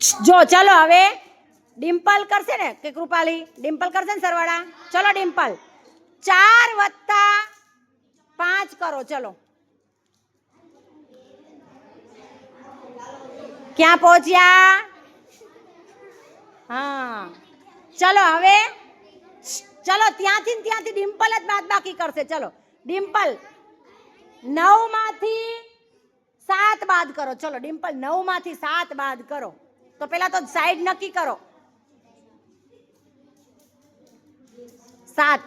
જો, ચલો હવે ડિમ્પલ કરશે ને, કે કૃપાલી? ડિમ્પલ કરશે ને સરવાળા? ચલો ડિમ્પલ. ચાર વત્તા પાંચ કરો, ચલો. ક્યાં પહોંચ્યા? હા. ચલો હવે, ચલો ત્યાંથી ને ત્યાંથી ડિમ્પલ જ બાદ બાકી કરશે, ચલો. ડિમ્પલ નવમાંથી સાત બાદ કરો, ચલો, ડિમ્પલ નવમાંથી સાત બાદ કરો. તો પેલા તો સાઈડ નક્કી કરો. સાત.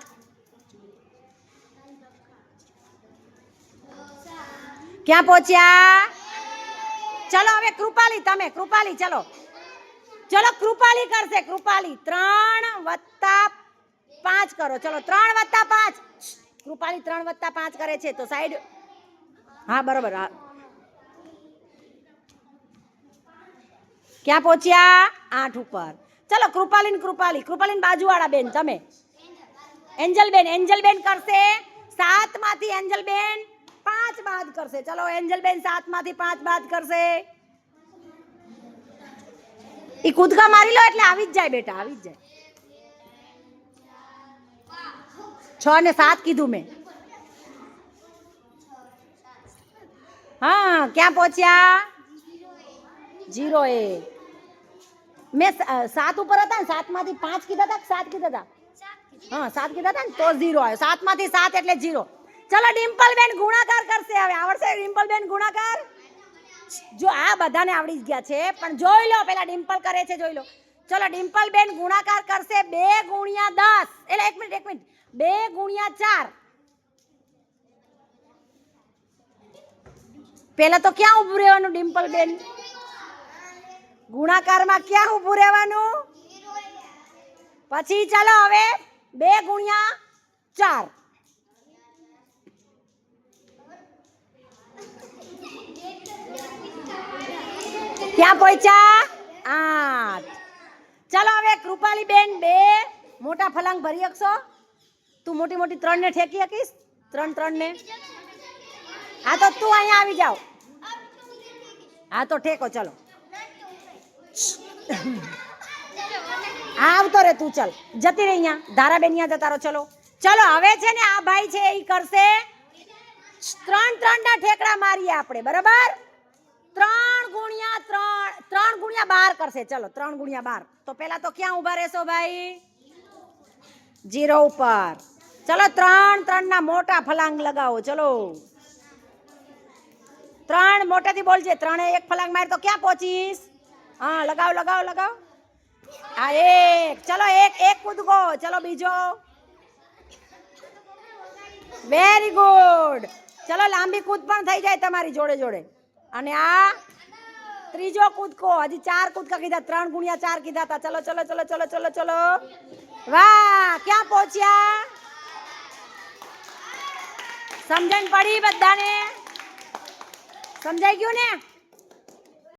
ક્યાં પહોંચ્યા? ચલો હવે કૃપાલી, તમે, કૃપાલી, ચલો. ચલો, કૃપાલી કરશે, કૃપાલી. ત્રણ વત્તા પાંચ કરો, ચલો, ત્રણ વત્તા પાંચ. કૃપાલી ત્રણ વત્તા પાંચ કરે છે, તો સાઈડ હા, બરોબર, હા. ક્યાં પહોંચ્યા? આઠ ઉપર. ચલો, કૃપાલીન, કૃપાલી. કૃપાલીન બાજુવાળા બેન તમે એન્જલ બેન એન્જલ બેન કરશે. સાતમાંથી એન્જલ બેન પાંચ બાદ કરશે. ચલો એન્જલ બેન સાતમાંથી પાંચ બાદ કરશે. એ કૂદકા મારી લો એટલે આવી જ જાય બેટા, આવી જ જાય. છ ને સાત કીધું મેં. હા, ક્યાં પહોંચ્યા? જીરો એ. મેં સાત ઉપર હતા ને સાતમાંથી પાંચ કીધા હતા સાત કીધા હતા? હા, સાત કીધા હતા ને, તો ઝીરો આવ્યો. સાતમાંથી સાત એટલે ઝીરો ચલો ડિમ્પલ બેન ગુણાકાર કરશે હવે. આવડશે ડિમ્પલ બેન ગુણાકાર? જો, આ બધાને આવડી ગયા છે, પણ જોઈ લો, પેલા ડિમ્પલ કરે છે, જોઈ લો. ચલો ડિમ્પલ બેન ગુણાકાર કરશે બે ગુણ્યા દસ. એટલે એક મિનિટ એક મિનિટ. બે ગુણ્યા ચાર. પેલા તો ક્યાં ઊભું રહેવાનું ડિમ્પલ બેન ગુણાકારમાં ક્યાં ઊભું રહેવાનું? પછી ચાલો હવે બે ગુણ્યા ચાર. ક્યાં પહોંચ્યા? આઠ. ચાલો હવે કૃપાલી બેન બે મોટા ફલાંગ ભરી શકશો? તું મોટી મોટી ત્રણ ને ઠેકી શકીશ? ત્રણ ત્રણ ને હા તો તું અહીંયા આવી જાવ. હા તો ઠેકો, ચલો. આવતો રે તું, ચલ. જતી રહી અહીંયા. ધારાબેન અહીંયા જતા રહો, ચલો. ચલો, હવે છે ને આ ભાઈ છે એ કરશે ત્રણ ત્રણ ના ઠેકડા મારીએ આપણે, બરાબર? ત્રણ ગુણ્યા ત્રણ ત્રણ ગુણ્યા બાર કરશે. ચલો, ત્રણ ગુણ્યા બાર. તો પેલા તો ક્યાં ઊભા રહેશો ભાઈ? જીરો ઉપર. ચલો, ત્રણ ત્રણ ના મોટા ફલાંગ લગાવો, ચલો. ત્રણ મોટેથી બોલજે. ત્રણે એક ફલાંગ મારે તો ક્યાં પહોંચીશ? હા, લગાવ લગાવ લગાવ. આ એક. ચલો, એક એક કૂદકો. ચલો, બીજો. વેરી ગુડ ચલો, લાંબી કૂદ પણ થઈ જાય તમારી જોડે જોડે. અને આ ત્રીજો કૂદકો. હજી ચાર કૂદકા કીધા, ત્રણ ગુણ્યા ચાર કીધા હતા. ચલો ચલો ચલો ચલો ચલો ચલો. વાહ, ક્યાં પહોંચ્યા? સમજણ પડી બધાને? સમજાઈ ગયું ને?